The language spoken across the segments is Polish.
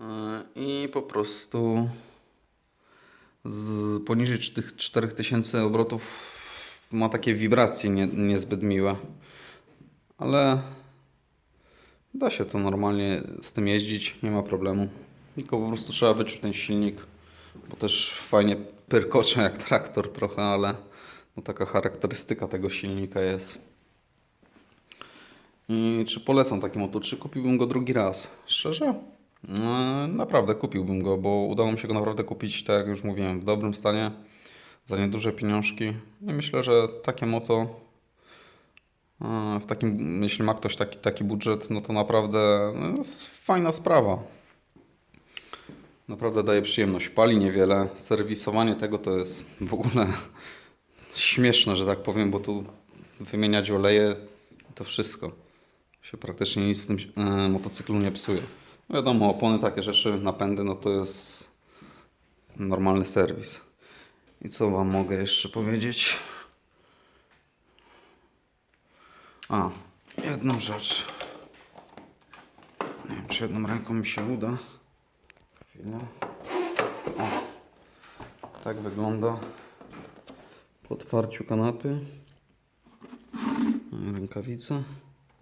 E, I po prostu z poniżej tych 4000 obrotów ma takie wibracje nie, niezbyt miłe. Ale da się to normalnie z tym jeździć, nie ma problemu. Tylko po prostu trzeba wyczuć ten silnik, bo też fajnie pyrkocze jak traktor trochę, ale no taka charakterystyka tego silnika jest. I czy polecam taki motor? Czy kupiłbym go drugi raz? Szczerze? No, naprawdę kupiłbym go, bo udało mi się go naprawdę kupić, tak jak już mówiłem, w dobrym stanie, za nieduże pieniążki. I myślę, że takie moto, e, w takim, jeśli ma ktoś taki, taki budżet, no to naprawdę no, jest fajna sprawa. Naprawdę daje przyjemność. Pali niewiele. Serwisowanie tego to jest w ogóle śmieszne, że tak powiem, bo tu wymieniać oleje to wszystko. Się praktycznie nic w tym e, motocyklu nie psuje. Wiadomo, opony, takie rzeczy, napędy, no to jest normalny serwis. I co Wam mogę jeszcze powiedzieć? A, jedną rzecz. Nie wiem, czy jedną ręką mi się uda. Chwilę. O, tak wygląda po otwarciu kanapy. Rękawice.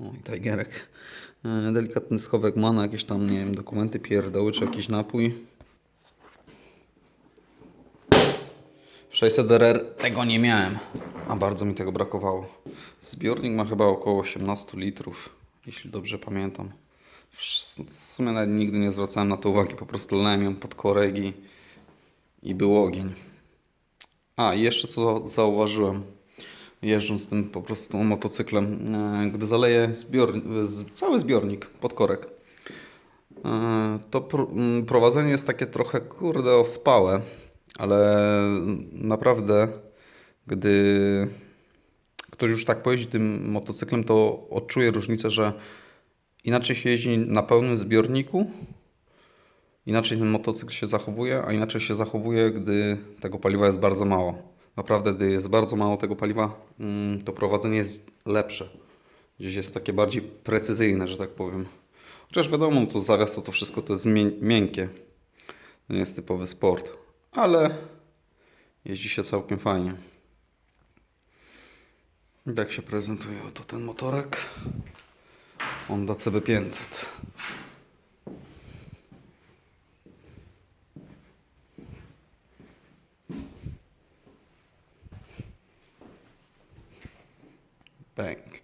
O, i tajgerek. E, Delikatny schowek ma na jakieś tam, nie wiem, dokumenty, pierdoły czy jakiś napój. W 600RR tego nie miałem, a bardzo mi tego brakowało. Zbiornik ma chyba około 18 litrów, jeśli dobrze pamiętam. W sumie nawet nigdy nie zwracałem na to uwagi, po prostu lałem ją pod korek i, i był ogień. A, i jeszcze co zauważyłem, jeżdżąc tym po prostu motocyklem, e, gdy zbiornik, cały zbiornik pod korek, e, to pr- prowadzenie jest takie trochę, kurde, ospałe, ale naprawdę, gdy ktoś już tak pojeździ tym motocyklem, to odczuje różnicę, że inaczej się jeździ na pełnym zbiorniku, inaczej ten motocykl się zachowuje, a inaczej się zachowuje, gdy tego paliwa jest bardzo mało. Naprawdę, gdy jest bardzo mało tego paliwa, mm, to prowadzenie jest lepsze. Gdzieś jest takie bardziej precyzyjne, że tak powiem. Chociaż wiadomo, to zawias to, to wszystko to jest mię- miękkie. To nie jest typowy sport. Ale jeździ się całkiem fajnie. I Tak się prezentuje oto ten motorek. Honda CB500. bank.